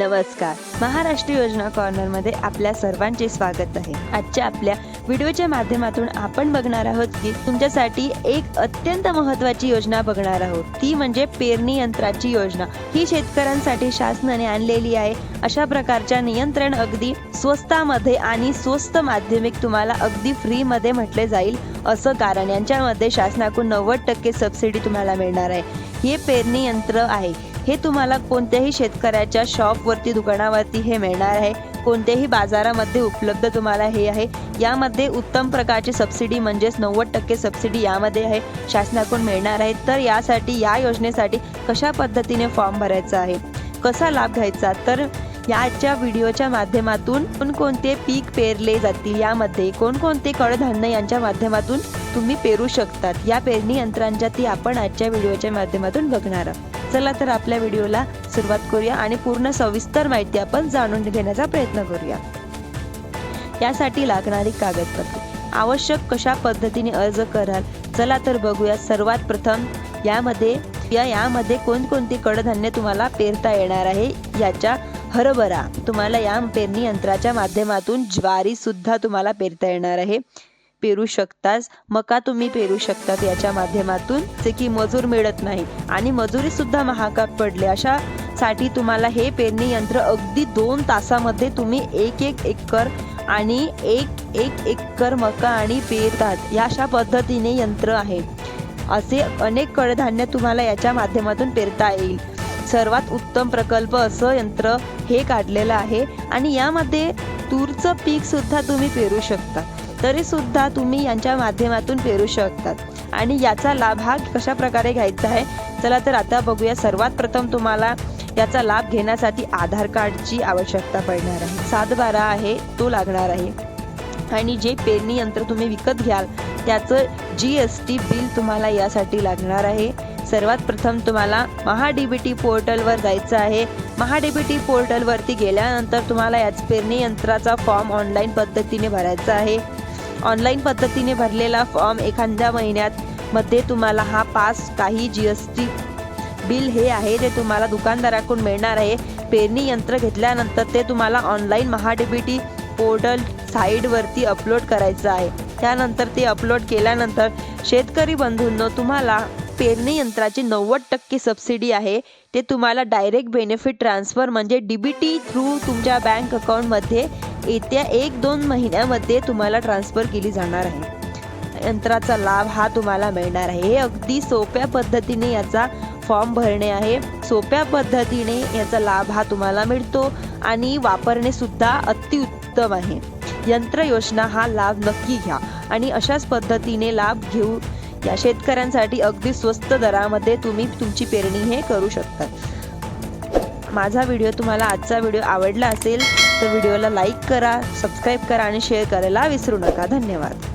नमस्कार. महाराष्ट्र योजना कॉर्नरमध्ये आपल्या सर्वांचे स्वागत आहे. आजच्या आपल्या व्हिडिओच्या माध्यमातून आपण बघणार आहोत की तुमच्यासाठी एक अत्यंत महत्त्वाची योजना बघणार आहोत. ती म्हणजे पेरणी यंत्राची योजना. ही शेतकऱ्यांसाठी शासनाने आणलेली आहे. अशा प्रकारच्या नियंत्रण अगदी स्वस्तामध्ये आणि स्वस्त माध्यमिक तुम्हाला अगदी फ्रीमध्ये म्हटले जाईल. असं कारण यांच्यामध्ये शासनाकडून नव्वद टक्के सबसिडी तुम्हाला मिळणार आहे. हे पेरणी यंत्र आहे. हे तुम्हाला कोणत्याही शेतकऱ्याच्या शॉपवरती दुकानावरती हे मिळणार आहे. कोणत्याही बाजारामध्ये उपलब्ध तुम्हाला हे आहे. यामध्ये उत्तम प्रकारची सबसिडी म्हणजेच नव्वद टक्के सबसिडी यामध्ये आहे. शासनाकडून मिळणार आहे. तर यासाठी या योजनेसाठी कशा पद्धतीने फॉर्म भरायचा आहे? कसा लाभ घ्यायचा? तर या आजच्या व्हिडिओच्या माध्यमातून कोणकोणते पीक पेरले जातील यामध्ये कोणकोणते कडधान्य यांच्या माध्यमातून तुम्ही पेरू शकतात या पेरणी यंत्रांच्या ती आपण आजच्या व्हिडिओच्या माध्यमातून बघणार आहोत. चला तर आपल्या व्हिडिओला सुरुवात करूया आणि पूर्ण सविस्तर माहिती आपण जाणून घेण्याचा प्रयत्न करूया. यासाठी लागणारी कागदपत्रे. आवश्यक कशा पद्धतीने अर्ज कराल चला तर बघूया सर्वात प्रथम यामध्ये या यामध्ये कोणकोणती कडधान्य तुम्हाला पेरता येणार आहे याच्या हरभरा. तुम्हाला या पेरणी यंत्राच्या माध्यमातून ज्वारी सुद्धा तुम्हाला पेरता येणार आहे. पेरू शकताच मका तुम्ही पेरू शकतात याच्या माध्यमातून. जे की मजूर मिळत नाही आणि मजुरी सुद्धा महागात पडले. अशा साठी तुम्हाला हे पेरणी यंत्र अगदी दोन तासामध्ये तुम्ही एक एक एकर आणि एक एक एकर मका आणि पेरतात. या अशा पद्धतीने यंत्र आहे. असे अनेक कडधान्य तुम्हाला याच्या माध्यमातून पेरता येईल. सर्वात उत्तम प्रकल्प असं यंत्र हे काढलेलं आहे. आणि यामध्ये तूरचं पीक सुद्धा तुम्ही पेरू शकता. तरी सुद्धा तुम्ही यांच्या माध्यमातून पेरू शकतात आणि याचा लाभ हा कशा प्रकारे घ्यायचा आहे? चला तर आता बघूया. सर्वात प्रथम तुम्हाला याचा लाभ घेण्यासाठी आधार कार्डची आवश्यकता पडणार आहे. सात बारा आहे तो लागणार आहे. आणि जे पेरणी यंत्र तुम्ही विकत घ्याल त्याचं जी एस टी बिल तुम्हाला यासाठी लागणार आहे. सर्वात प्रथम तुम्हाला महा बी टी पोर्टलवर जायचं आहे. महा बी टी पोर्टलवरती गेल्यानंतर तुम्हाला याच पेरणी यंत्राचा फॉर्म ऑनलाईन पद्धतीने भरायचा आहे. ऑनलाईन पद्धतीने भरलेला फॉर्म एखाद्या महिन्यात मध्ये तुम्हाला हा पास काही जी एस टी बिल हे आहे ते तुम्हाला दुकानदाराकडून मिळणार आहे. पेरणी यंत्र घेतल्यानंतर ते तुम्हाला online Maha B T portal साईडवरती upload करायचं आहे. त्यानंतर ते अपलोड केल्यानंतर शेतकरी बंधूंनो तुम्हाला पेरणी यंत्राची नव्वद टक्के सबसिडी आहे. ते तुम्हाला डायरेक्ट बेनिफिट ट्रान्सफर म्हणजे डी बी टी थ्रू तुमच्या बँक अकाउंटमध्ये येत्या एक दोन महिन्यामध्ये तुम्हाला ट्रान्सफर केली जाणार आहे. यंत्राचा लाभ हा तुम्हाला मिळणार आहे. हे अगदी सोप्या पद्धतीने याचा फॉर्म भरणे आहे. सोप्या पद्धतीने याचा लाभ हा तुम्हाला मिळतो आणि वापरणे सुद्धा अतिउत्तम आहे. यंत्र योजना हा लाभ नक्की घ्या आणि अशाच पद्धतीने लाभ घेऊ या शेतकऱ्यांसाठी अगदी स्वस्त दरामध्ये तुम्ही तुमची पेरणी हे करू शकता. माझा व्हिडिओ तुम्हाला आजचा व्हिडिओ आवडला असेल तर व्हिडिओला लाईक करा सबस्क्राईब करा आणि शेअर करायला विसरू नका. धन्यवाद.